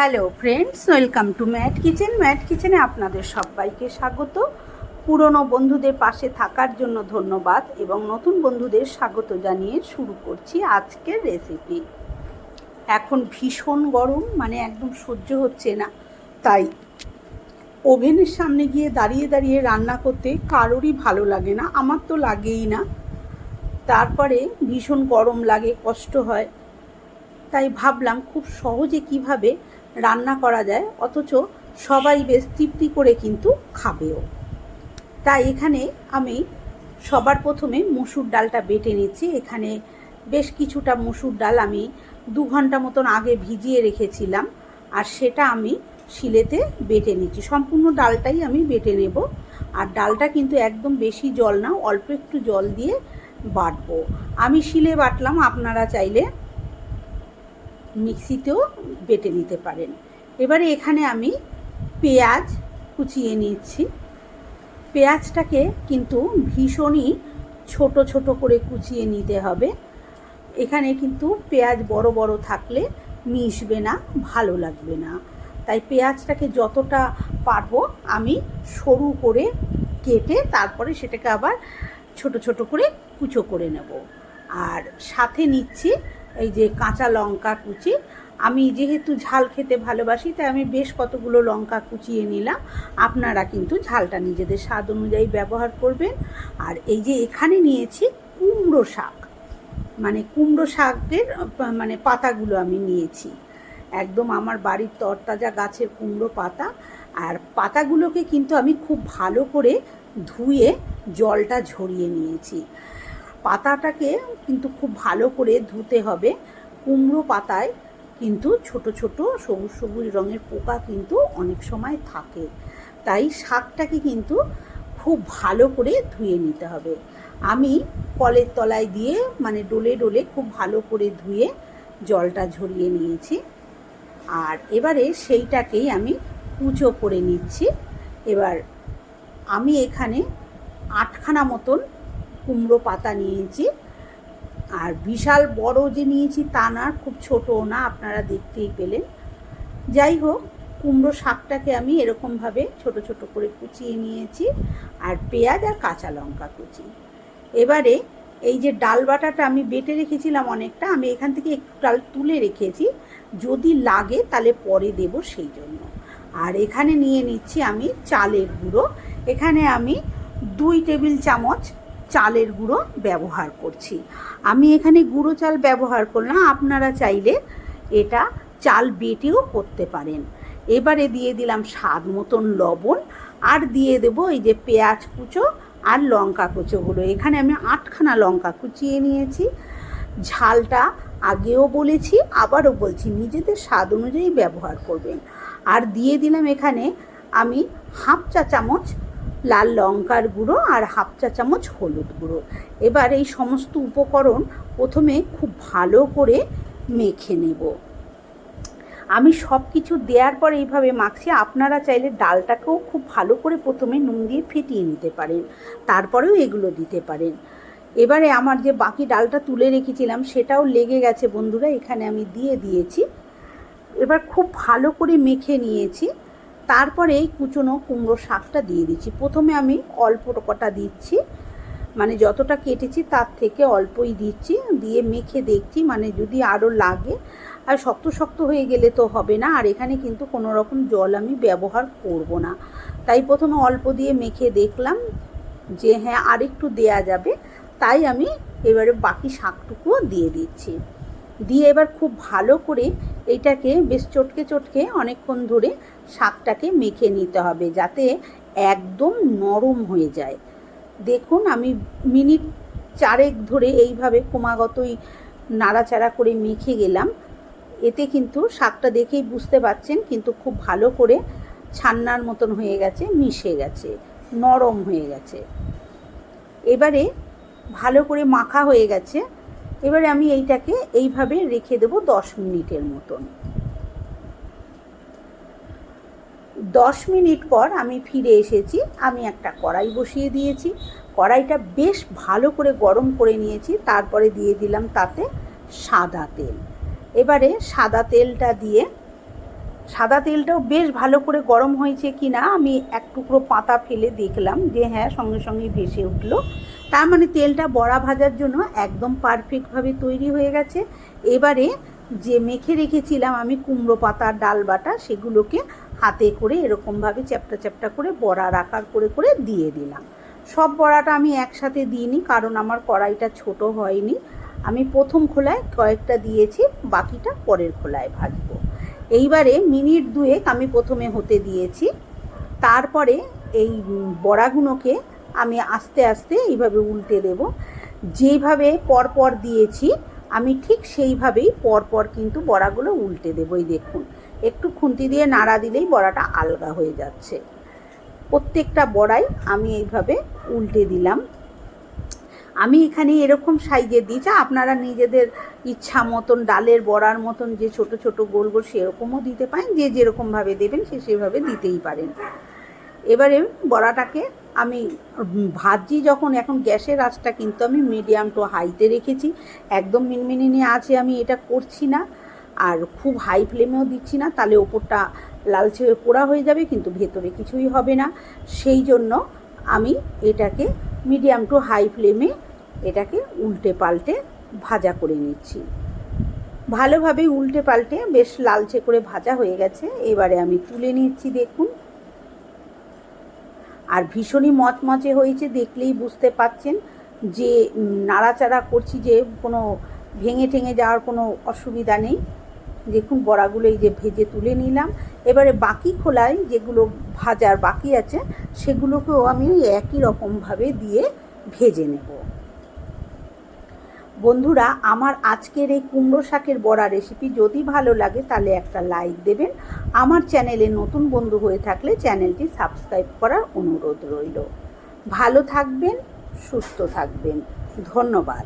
Hello friends, welcome to Matt kitchen. Matt কিচেনে আপনাদের সবাইকে স্বাগত। পুরনো বন্ধুদের পাশে থাকার জন্য ধন্যবাদ এবং নতুন বন্ধুদের স্বাগত জানিয়ে শুরু করছি আজকের রেসিপি এখন ভীষণ গরম মানে একদম সহ্য হচ্ছে না। তাই ওভেনের সামনে গিয়ে দাঁড়িয়ে দাঁড়িয়ে রান্না করতে কারোরই ভালো লাগে না, আমার তো লাগেই না। তারপরে ভীষণ গরম লাগে, কষ্ট হয়। তাই ভাবলাম খুব সহজে কীভাবে রান্না করা যায়, অথচ সবাই বেশ তৃপ্তি করে কিন্তু খাবেও। তাই এখানে আমি সবার প্রথমে মুসুর ডালটা বেটে নিচ্ছি। এখানে বেশ কিছুটা মুসুর ডাল আমি দু ঘণ্টা মতন আগে ভিজিয়ে রেখেছিলাম, আর সেটা আমি শিলেতে বেটে নিচ্ছি। সম্পূর্ণ ডালটাই আমি বেটে নেব, আর ডালটা কিন্তু একদম বেশি জল না, অল্প একটু জল দিয়ে বাটবো। আমি শিলে বাটলাম, আপনারা চাইলে মিক্সিতেও বেটে নিতে পারেন। এবারে এখানে আমি পেঁয়াজ কুচিয়ে নিচ্ছি। পেঁয়াজটাকে কিন্তু ভীষণই ছোট ছোট করে কুচিয়ে নিতে হবে। এখানে কিন্তু পেঁয়াজ বড় বড় থাকলে মিশবে না, ভালো লাগবে না। তাই পেঁয়াজটাকে যতটা পারব আমি সরু করে কেটে তারপরে সেটাকে আবার ছোট ছোট করে কুচো করে নেব। আর সাথে নিচ্ছি এই যে কাঁচা লঙ্কা কুচি। আমি যেহেতু ঝাল খেতে ভালোবাসি, তাই আমি বেশ কতগুলো লঙ্কা কুচিয়ে নিলাম। আপনারা কিন্তু ঝালটা নিজেদের স্বাদ অনুযায়ী ব্যবহার করবেন। আর এই যে এখানে নিয়েছি কুমড়ো শাক। মানে কুমড়ো শাকের মানে পাতাগুলো আমি নিয়েছি। একদম আমার বাড়ির তরতাজা গাছের কুমড়ো পাতা। আর পাতাগুলোকে কিন্তু আমি খুব ভালো করে ধুয়ে জলটা ঝরিয়ে নিয়েছি। পাতাটাকে কিন্তু খুব ভালো করে ধুতে হবে। কুমড়ো পাতায় কিন্তু ছোট ছোট সবুজ সবুজ রঙের পোকা কিন্তু অনেক সময় থাকে। তাই শাকটাকে কিন্তু খুব ভালো করে ধুয়ে নিতে হবে। আমি কলের তলায় দিয়ে মানে ডোলে ডোলে খুব ভালো করে ধুয়ে জলটা ঝরিয়ে নিয়েছি। আর এবারে সেইটাকেই আমি কুচো করে নিচ্ছি। এবার আমি এখানে আটখানা মতন কুমড়ো পাতা নিয়েছি। আর বিশাল বড় যে নিয়েছি তা না, খুব ছোটো না, আপনারা দেখতেই পেলেন। যাই হোক, কুমড়ো শাকটাকে আমি এরকমভাবে ছোট ছোট করে কুচিয়ে নিয়েছি, আর পেঁয়াজ আর কাঁচা লঙ্কা কুচি। এবারে এই যে ডাল বাটাটা আমি বেটে রেখেছিলাম অনেকটা, আমি এখান থেকে একটু ডাল তুলে রেখেছি। যদি লাগে তাহলে পরে দেব সেই জন্য। আর এখানে নিয়ে নিচ্ছি আমি চালের গুঁড়ো। এখানে আমি দুই টেবিল চামচ চালের গুঁড়ো ব্যবহার করছি। আমি এখানে গুঁড়ো চাল ব্যবহার করলাম, আপনারা চাইলে এটা চাল বেটেও করতে পারেন। এবারে দিয়ে দিলাম স্বাদ মতন লবণ, আর দিয়ে দেবো এই যে পেঁয়াজ কুচো আর লঙ্কা কুচোগুলো। এখানে আমি আটখানা লঙ্কা কুচিয়ে নিয়েছি। ঝালটা আগেও বলেছি, আবারও বলছি, নিজেদের স্বাদ অনুযায়ী ব্যবহার করবেন। আর দিয়ে দিলাম এখানে আমি হাফ চা চামচ লাল লঙ্কার গুঁড়ো আর হাফ চা চামচ হলুদ গুঁড়ো। এবার এই সমস্ত উপকরণ প্রথমে খুব ভালো করে মেখে নেব। আমি সব কিছু দেওয়ার পর এইভাবে মাখছি। আপনারা চাইলে ডালটাকেও খুব ভালো করে প্রথমে নুন দিয়ে ফেটিয়ে নিতে পারেন, তারপরেও এগুলো দিতে পারেন। এবারে আমার যে বাকি ডালটা তুলে রেখেছিলাম, সেটাও লেগে গেছে বন্ধুরা, এখানে আমি দিয়ে দিয়েছি। এবার খুব ভালো করে মেখে নিয়েছি। তারপরে এই কুচনো কুমড়ো শাকটা দিয়ে দিচ্ছি। প্রথমে আমি অল্প কটা দিচ্ছি। মানে যতটা কেটেছি তার থেকে অল্পই দিচ্ছি। দিয়ে মেখে দেখছি মানে যদি আরও লাগে। আর শক্ত শক্ত হয়ে গেলে তো হবে না। আর এখানে কিন্তু কোনো রকম জল আমি ব্যবহার করব না। তাই প্রথমে অল্প দিয়ে মেখে দেখলাম যে হ্যাঁ আরেকটু দেয়া যাবে। তাই আমি এবারে বাকি শাকটুকুও দিয়ে দিচ্ছি। দিয়ে এবার খুব ভালো করে এইটাকে বেশ চটকে চটকে অনেকক্ষণ ধরে শাকটাকে মেখে নিতে হবে যাতে একদম নরম হয়ে যায়। দেখুন, আমি মিনিট চারেক ধরে এইভাবে ক্রমাগতই নাড়াচাড়া করে মেখে গেলাম। এতে কিন্তু শাকটা দেখেই বুঝতে পারছেন কিন্তু খুব ভালো করে ছান্নার মতন হয়ে গেছে, মিশে গেছে, নরম হয়ে গেছে। এবারে ভালো করে মাখা হয়ে গেছে। এবারে আমি এইটাকে এইভাবে রেখে দেব দশ মিনিটের মতন। দশ মিনিট পর আমি ফিরে এসেছি, আমি একটা কড়াই বসিয়ে দিয়েছি। কড়াইটা বেশ ভালো করে গরম করে নিয়েছি, তারপরে দিয়ে দিলাম তাতে সাদা তেল। এবারে সাদা তেলটা দিয়ে, সাদা তেলটাও বেশ ভালো করে গরম হয়েছে কি না আমি এক টুকরো পাতা ফেলে দেখলাম যে হ্যাঁ সঙ্গে সঙ্গে ভেসে উঠল। তার মানে তেলটা বড়া ভাজার জন্য একদম পারফেক্টভাবে তৈরি হয়ে গেছে। এবারে যে মেখে রেখেছিলাম আমি কুমড়ো পাতার ডাল বাটা, সেগুলোকে হাতে করে এরকমভাবে চ্যাপটা চ্যাপটা করে বড়ার আকার করে করে দিয়ে দিলাম। সব বড়াটা আমি একসাথে দিইনি কারণ আমার কড়াইটা ছোট হয়নি। আমি প্রথম খোলায় কয়েকটা দিয়েছি, বাকিটা পরের খোলায় ভাজবো। এইবারে মিনিট দুয়েক আমি প্রথমে হতে দিয়েছি। তারপরে এই বড়াগুলোকে আমি আস্তে আস্তে এইভাবে উল্টে দেব। যেইভাবে পরপর দিয়েছি, আমি ঠিক সেইভাবেই পরপর কিন্তু বড়াগুলো উল্টে দেবো। এই দেখুন, একটু খুন্তি দিয়ে নাড়া দিলেই বড়াটা আলগা হয়ে যাচ্ছে। প্রত্যেকটা বড়াই আমি এইভাবে উল্টে দিলাম। আমি এখানে এরকম সাইজের দিয়েছি, আপনারা নিজেদের ইচ্ছা মতন, ডালের বড়ার মতন যে ছোট ছোট গোল গোল সেরকমও দিতে পারেন, যে যেরকমভাবে দেবেন সে সেভাবে দিতেই পারেন। এবারে বড়াটাকে আমি ভাজছি যখন এখন গ্যাসের আঁচটা কিন্তু আমি মিডিয়াম টু হাইতে রেখেছি। একদম মিনমিনি আছে আমি এটা করছি না। আর খুব হাই ফ্লেমেও দিচ্ছি না, তাহলে ওপরটা লালচে পোড়া হয়ে যাবে, কিন্তু ভেতরে কিছুই হবে না। সেই জন্য আমি এটাকে মিডিয়াম টু হাই ফ্লেমে এটাকে উল্টে পাল্টে ভাজা করে নিচ্ছি। ভালোভাবে উল্টে পাল্টে বেশ লালচে করে ভাজা হয়ে গেছে। এবারে আমি তুলে নিচ্ছি দেখুন। আর ভীষণই মচমচে হয়েছে, দেখলেই বুঝতে পাচ্ছেন যে নাড়াচাড়া করছি যে কোনো ভেঙে ঠেঙে যাওয়ার কোনো অসুবিধা নেই। দেখুন বড়াগুলো এই যে ভেজে তুলে নিলাম। এবারে বাকি খোলায় যেগুলো ভাজার বাকি আছে, সেগুলোকেও আমি একই রকমভাবে দিয়ে ভেজে নেব। বন্ধুরা, আমার আজকের এই কুমড়ো শাকের বড়া রেসিপি যদি ভালো লাগে তাহলে একটা লাইক দেবেন। আমার চ্যানেলে নতুন বন্ধু হয়ে থাকলে চ্যানেলটি সাবস্ক্রাইব করার অনুরোধ রইল। ভালো থাকবেন, সুস্থ থাকবেন। ধন্যবাদ।